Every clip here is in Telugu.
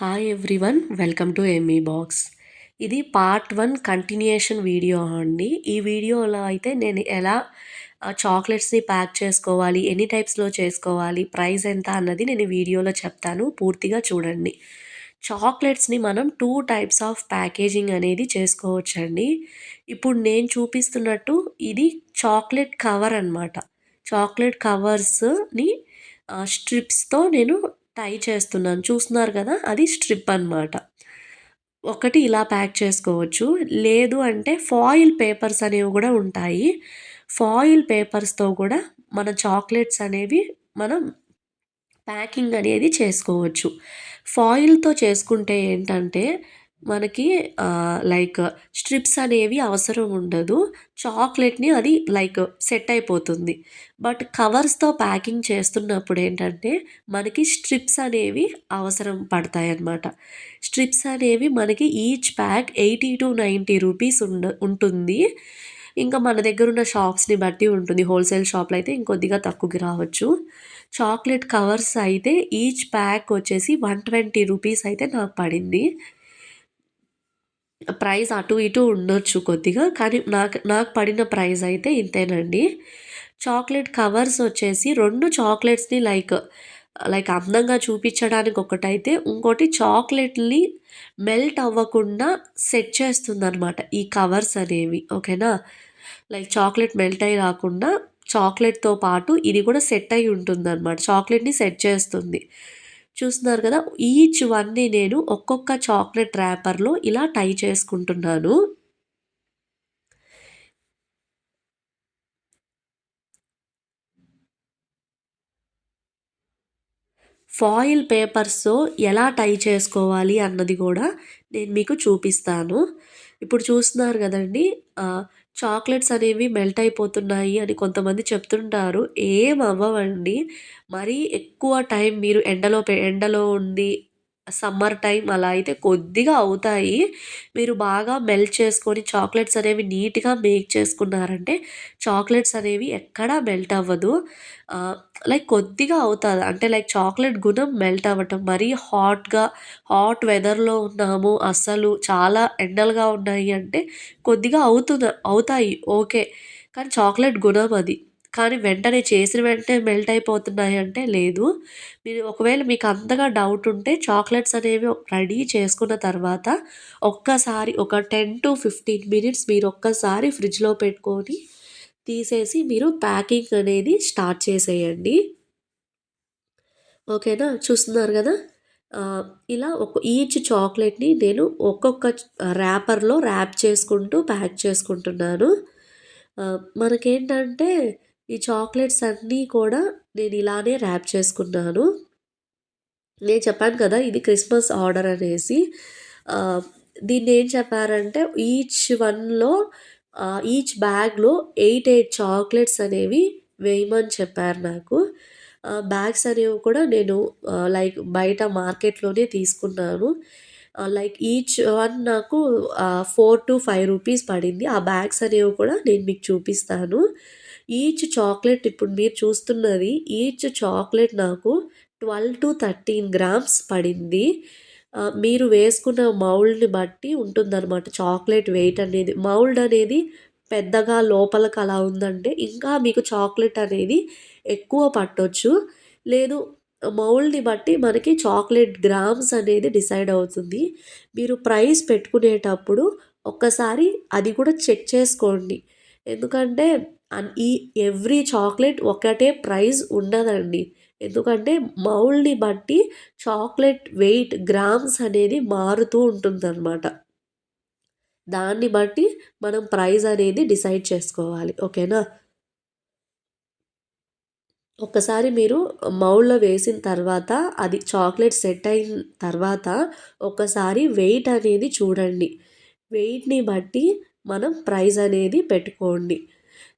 Hi everyone welcome to M E box ఇది పార్ట్ వన్ కంటిన్యూషన్ వీడియో అండి. ఈ వీడియోలో అయితే నేను ఎలా చాక్లెట్స్ని ప్యాక్ చేసుకోవాలి ఎన్ని టైప్స్లో చేసుకోవాలి ప్రైస్ ఎంత అన్నది నేను వీడియోలో చెప్తాను. పూర్తిగా చూడండి. చాక్లెట్స్ని మనం టూ టైప్స్ ఆఫ్ ప్యాకేజింగ్ అనేది చేసుకోవచ్చండి. ఇప్పుడు నేను చూపిస్తున్నట్టు ఇది చాక్లెట్ కవర్ అనమాట చాక్లెట్ కవర్స్ని స్ట్రిప్స్తో నేను టై చేస్తున్నాను. చూస్తున్నారు కదా? అది స్ట్రిప్ అనమాట ఒకటి ఇలా ప్యాక్ చేసుకోవచ్చు. లేదు అంటే ఫాయిల్ పేపర్స్ అనేవి కూడా ఉంటాయి. ఫాయిల్ పేపర్స్తో కూడా మన చాక్లెట్స్ అనేవి మనం ప్యాకింగ్ అనేది చేసుకోవచ్చు. ఫాయిల్తో చేసుకుంటే ఏంటంటే మనకి లైక్ స్ట్రిప్స్ అనేవి అవసరం ఉండదు. చాక్లెట్ని అది లైక్ సెట్ అయిపోతుంది. బట్ కవర్స్తో ప్యాకింగ్ చేస్తున్నప్పుడు ఏంటంటే మనకి స్ట్రిప్స్ అనేవి అవసరం పడతాయి అన్నమాట స్ట్రిప్స్ అనేవి మనకి each pack eighty to ninety rupees ఉండ ఉంటుంది. ఇంకా మన దగ్గర ఉన్న షాప్స్ని బట్టి ఉంటుంది. హోల్సేల్ షాప్లో అయితే ఇంకొద్దిగా తక్కువకి రావచ్చు. చాక్లెట్ కవర్స్ అయితే ఈచ్ ప్యాక్ వచ్చేసి వన్ ట్వంటీ రూపీస్ అయితే నాకు పడింది. ప్రైస్ అటు ఇటు ఉండొచ్చు కొద్దిగా కానీ నాకు నాకు పడిన ప్రైస్ అయితే ఇంతేనండి. చాక్లెట్ కవర్స్ వచ్చేసి రెండు చాక్లెట్స్ని లైక్ లైక్ అందంగా చూపించడానికి ఒకటైతే ఇంకోటి చాక్లెట్ని మెల్ట్ అవ్వకుండా సెట్ చేస్తుందనమాట ఈ కవర్స్ అనేవి ఓకేనా? లైక్ చాక్లెట్ మెల్ట్ అయి రాకుండా చాక్లెట్తో పాటు ఇది కూడా సెట్ అయి ఉంటుంది అనమాట చాక్లెట్ని సెట్ చేస్తుంది. చూస్తున్నారు కదా ఈచ్ వన్ని నేను ఒక్కొక్క చాక్లెట్ ర్యాపర్లో ఇలా టై చేసుకుంటున్నాను. ఫాయిల్ పేపర్స్తో ఎలా టై చేసుకోవాలి అన్నది కూడా నేను మీకు చూపిస్తాను. ఇప్పుడు చూస్తున్నారు కదండి చాక్లెట్స్ అనేవి మెల్ట్ అయిపోతున్నాయి అని కొంతమంది చెప్తుంటారు. ఏం అవ్వవండి. మరీ ఎక్కువ టైం మీరు ఎండలో ఎండలో ఉండి సమ్మర్ టైం అలా అయితే కొద్దిగా అవుతాయి. మీరు బాగా మెల్ట్ చేసుకొని చాక్లెట్స్ అనేవి నీట్గా మేక్ చేసుకున్నారంటే చాక్లెట్స్ అనేవి ఎక్కడా మెల్ట్ అవ్వదు. లైక్ కొద్దిగా అవుతుంది. అంటే లైక్ చాక్లెట్ గుణం మెల్ట్ అవ్వటం మరీ హాట్గా హాట్ వెదర్లో ఉన్నాము అస్సలు చాలా ఎండలుగా ఉన్నాయి అంటే కొద్దిగా అవుతుంది అవుతాయి. ఓకే. కానీ చాక్లెట్ గుణం అది. కానీ వెంటనే చేసిన వెంటనే మెల్ట్ అయిపోతున్నాయి అంటే లేదు. మీరు ఒకవేళ మీకు అంతగా డౌట్ ఉంటే చాక్లెట్స్ అనేవి రెడీ చేసుకున్న తర్వాత ఒక్కసారి ఒక టెన్ టు ఫిఫ్టీన్ మినిట్స్ మీరు ఒక్కసారి ఫ్రిడ్జ్లో పెట్టుకొని తీసేసి మీరు ప్యాకింగ్ అనేది స్టార్ట్ చేసేయండి. ఓకేనా చూస్తున్నారు కదా? ఇలా ఒక ఈచ్ చాక్లెట్ని నేను ఒక్కొక్క ర్యాపర్లో ర్యాప్ చేసుకుంటూ ప్యాక్ చేసుకుంటున్నాను. మనకేంటంటే ఈ చాక్లెట్స్ అన్నీ కూడా నేను ఇలానే ర్యాప్ చేసుకున్నాను. నేను చెప్పాను కదా ఇది క్రిస్మస్ ఆర్డర్ అనేసి. దీన్ని ఏం చెప్పారంటే ఈచ్ వన్లో ఈచ్ బ్యాగ్లో ఎయిట్ ఎయిట్ చాక్లెట్స్ అనేవి వేయమని చెప్పారు నాకు. బ్యాగ్స్ అనేవి కూడా నేను లైక్ బయట మార్కెట్లోనే తీసుకున్నాను. లైక్ ఈచ్ వన్ నాకు ఫోర్ టు ఫైవ్ రూపీస్ పడింది. ఆ బ్యాగ్స్ అనేవి కూడా నేను మీకు చూపిస్తాను. ఈచ్ చాక్లెట్ ఇప్పుడు మీరు చూస్తున్నది ఈచ్ చాక్లెట్ నాకు ట్వెల్వ్ టు థర్టీన్ గ్రామ్స్ పడింది. మీరు వేసుకున్న మౌల్డ్ని బట్టి ఉంటుందన్నమాట చాక్లెట్ వెయిట్ అనేది. మౌల్డ్ అనేది పెద్దగా లోపలికి అలా ఉందంటే ఇంకా మీకు చాక్లెట్ అనేది ఎక్కువ పట్టొచ్చు. లేదు మౌల్డ్ని బట్టి మనకి చాక్లెట్ గ్రామ్స్ అనేది డిసైడ్ అవుతుంది. మీరు ప్రైస్ పెట్టుకునేటప్పుడు ఒక్కసారి అది కూడా చెక్ చేసుకోండి. ఎందుకంటే అండ్ ఈ ఎవ్రీ చాక్లెట్ ఒకటే ప్రైస్ ఉండదండి. ఎందుకంటే మౌల్డ్ని బట్టి చాక్లెట్ వెయిట్ గ్రామ్స్ అనేది మారుతూ ఉంటుందన్నమాట. దాన్ని బట్టి మనం ప్రైస్ అనేది డిసైడ్ చేసుకోవాలి. ఓకేనా? ఒకసారి మీరు మౌల్లో వేసిన తర్వాత అది చాక్లెట్ సెట్ అయిన తర్వాత ఒకసారి వెయిట్ అనేది చూడండి. వెయిట్ని బట్టి మనం ప్రైస్ అనేది పెట్టుకోండి.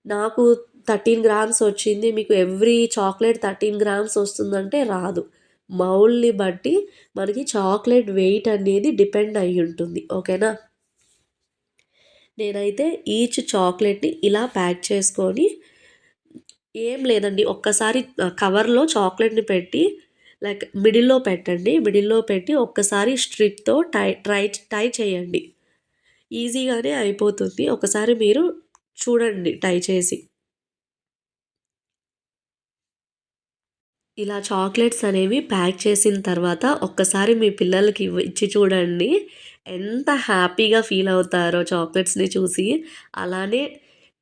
నాకు థర్టీన్ గ్రామ్స్ వచ్చింది మీకు ఎవ్రీ చాక్లెట్ థర్టీన్ గ్రామ్స్ వస్తుందంటే రాదు మౌల్ని బట్టి మనకి చాక్లెట్ వెయిట్ అనేది డిపెండ్ అయి ఉంటుంది ఓకేనా నేనైతే ఈచ్ చాక్లెట్ని ఇలా ప్యాక్ చేసుకొని ఏం లేదండి ఒక్కసారి కవర్లో చాక్లెట్ని పెట్టి లైక్ మిడిల్‌లో పెట్టండి. మిడిల్‌లో పెట్టి ఒక్కసారి స్ట్రిప్‌తో టై ట్రై టై చేయండి. ఈజీగానే అయిపోతుంది. ఒకసారి మీరు చూడండి టై చేసి. ఇలా చాక్లెట్స్ అనేవి ప్యాక్ చేసిన తర్వాత ఒక్కసారి మీ పిల్లలకి ఇచ్చి చూడండి. ఎంత హ్యాపీగా ఫీల్ అవుతారో చాక్లెట్స్‌ని చూసి. అలానే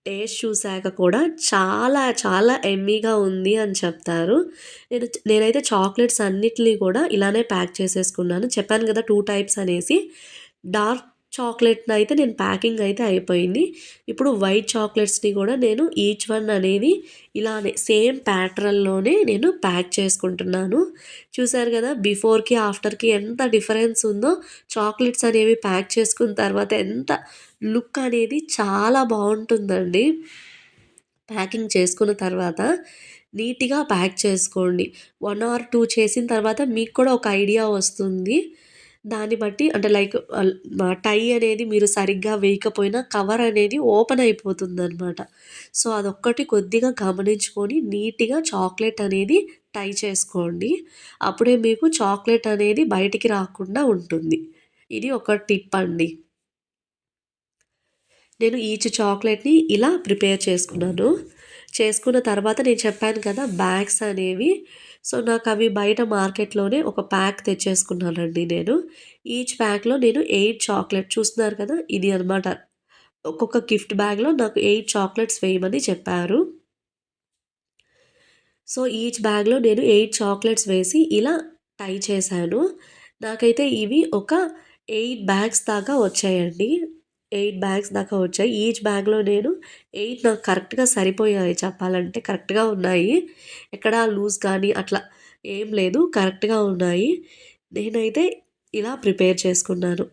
టేస్ట్ చూసాక కూడా చాలా చాలా ఎమ్మీగా ఉంది అని చెప్తారు. నేను నేనైతే చాక్లెట్స్ అన్నిటిని కూడా ఇలానే ప్యాక్ చేసేసుకున్నాను. చెప్పాను కదా! టూ టైప్స్ అనేసి. డార్క్ చాక్లెట్ని అయితే నేను ప్యాకింగ్ అయితే అయిపోయింది. ఇప్పుడు వైట్ చాక్లెట్స్‌ని కూడా నేను ఈచ్ వన్ అనేది ఇలానే సేమ్ ప్యాటర్న్‌లోనే నేను ప్యాక్ చేసుకుంటున్నాను. చూసారు కదా! బిఫోర్‌కి, ఆఫ్టర్‌కి ఎంత డిఫరెన్స్ ఉందో చాక్లెట్స్ అనేవి ప్యాక్ చేసుకున్న తర్వాత ఎంత లుక్ అనేది చాలా బాగుంటుందండి ప్యాకింగ్ చేసుకున్న తర్వాత నీట్‌గా ప్యాక్ చేసుకోండి. వన్ ఆర్ టూ చేసిన తర్వాత మీకు కూడా ఒక ఐడియా వస్తుంది. దాన్ని బట్టి అంటే లైక్ టై అనేది మీరు సరిగ్గా వేయకపోయినా కవర్ అనేది ఓపెన్ అయిపోతుందనమాట. సో, అదొక్కటి కొద్దిగా గమనించుకొని నీట్‌గా చాక్లెట్ అనేది టై చేసుకోండి. అప్పుడే మీకు చాక్లెట్ అనేది బయటికి రాకుండా ఉంటుంది. ఇది ఒక టిప్ అండి. నేను ఈచ్ చాక్లెట్‌ని ఇలా ప్రిపేర్ చేసుకున్నాను. చేసుకున్న తర్వాత నేను చెప్పాను కదా! బ్యాగ్స్ అనేవి సో, నాకు అవి బయట మార్కెట్‌లోనే ఒక ప్యాక్ తెచ్చేసుకున్నానండి నేను. ఈచ్ ప్యాక్‌లో నేను ఎయిట్ చాక్లెట్ చూస్తున్నారు కదా! ఇది అనమాట. ఒక్కొక్క గిఫ్ట్ బ్యాగ్‌లో నాకు ఎయిట్ చాక్లెట్స్ వేయమని చెప్పారు. సో, ఈచ్ బ్యాగ్‌లో నేను ఎయిట్ చాక్లెట్స్ వేసి ఇలా టై చేశాను. నాకైతే ఇవి ఒక ఎయిట్ బ్యాగ్స్ దాకా వచ్చాయండి. ఎయిట్ బ్యాగ్స్ దాకా వచ్చాయి. ఈచ్ బ్యాగ్‌లో నేను ఎయిట్ నాకు కరెక్ట్‌గా సరిపోయాయి చెప్పాలంటే. కరెక్ట్‌గా ఉన్నాయి. ఎక్కడ లూజ్ కానీ అట్లా ఏం లేదు. కరెక్ట్‌గా ఉన్నాయి. నేనైతే ఇలా ప్రిపేర్ చేసుకున్నాను.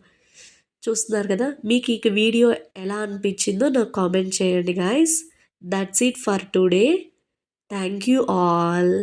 చూస్తున్నారు కదా! మీకు ఈ వీడియో ఎలా అనిపించిందో నాకు కామెంట్ చేయండి guys that's it for today. Thank you all.